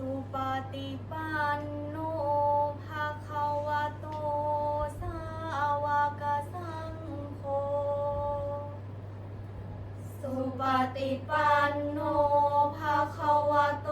สุปฏิปันโนภาคาวะโต สาวกสังโฆ สุปฏิปันโนภาคาวะโต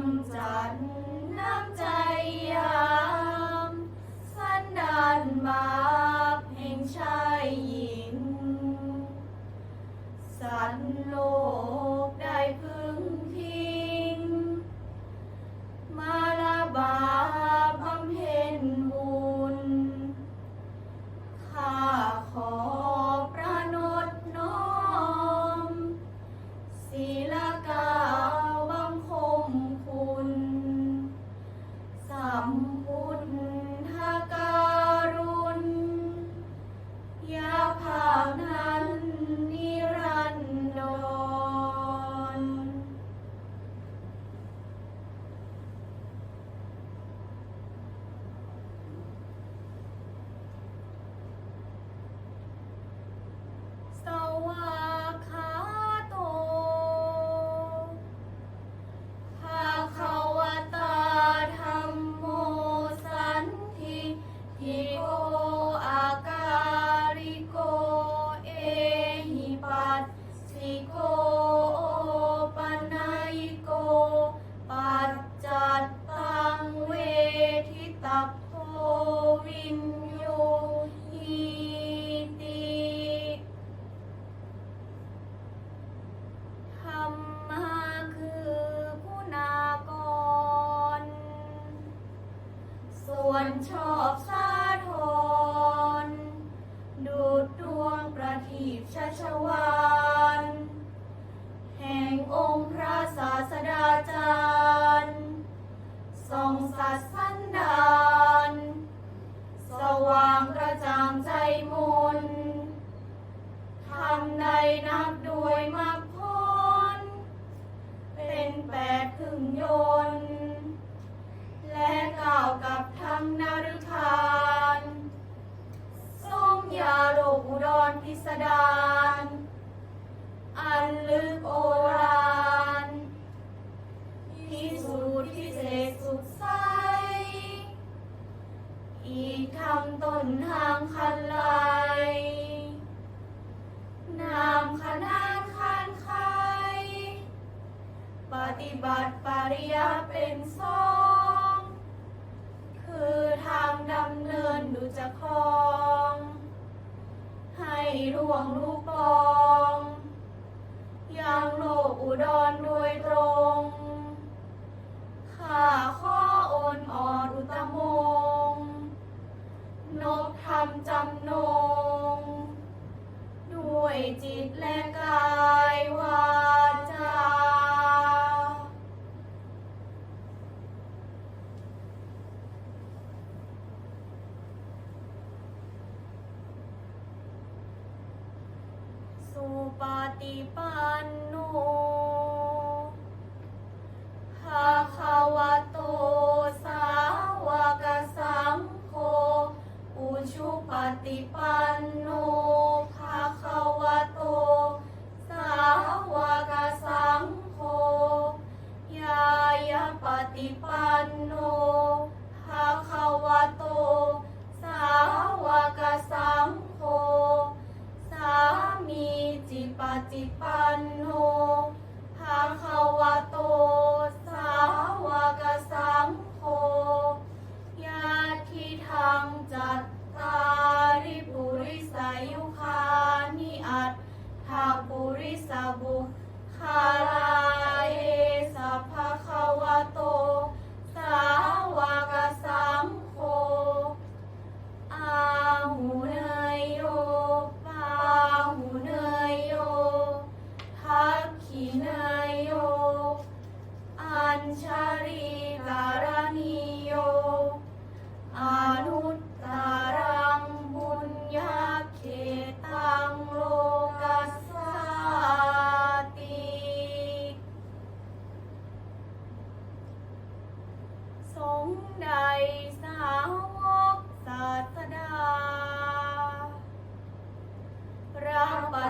done. แปดครึ่งยน และกล่าวกับทั้งนรุทานทรงยาโลกอุดรพิสดารอันลึกโอรานพิสูจน์พิเศษสุดใส อีกคำต้นทางคันไลนามขนา ฏิบัติปริยาเป็นสอง คือทางดำเนินดูจะคลอง ให้ร่วงลูกปองยังโลกอุดรโดยตรงข้าข้อโอนอ่อนอุตมงนบทำจำนง ด้วยจิตและกายวาจา สุปฏิปันโน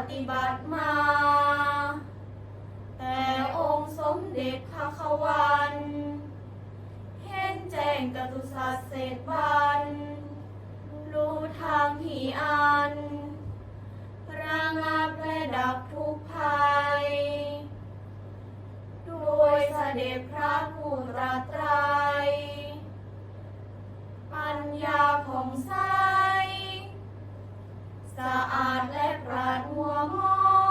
ฏิบัติมา แต่องค์สมเด็จพระควันเห็นแจ้งกตุสัตเศษบัน รู้ทางที่อันระงับและดับทุกภัย ด้วยเสด็จพระผู้ตรัสไตรปัญญาผ่องใส สะอาดและปราดัวมอ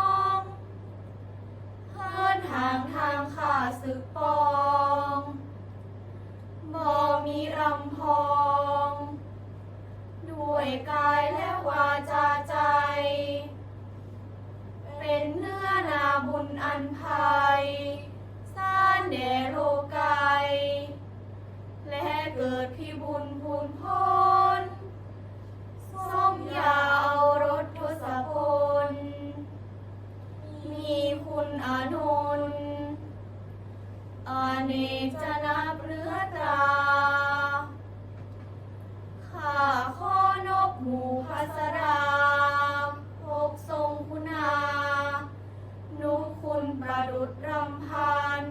อเนกจะนับเรือตราข้าข้อนกหมู่พัสราพกทรงคุณา นุคุณประดุดรำพัน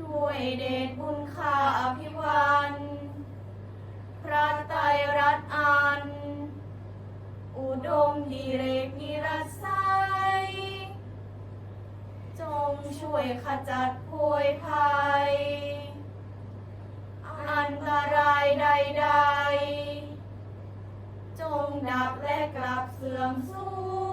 ด้วยเดชบุญข้าอภิวัน พระไตรรัตน์อัน อุดมดีเรกนิรัสไซ จงช่วยขจัดโวยภัย อันตรายใด ๆ จงดับและกลับเสื่อมสูญ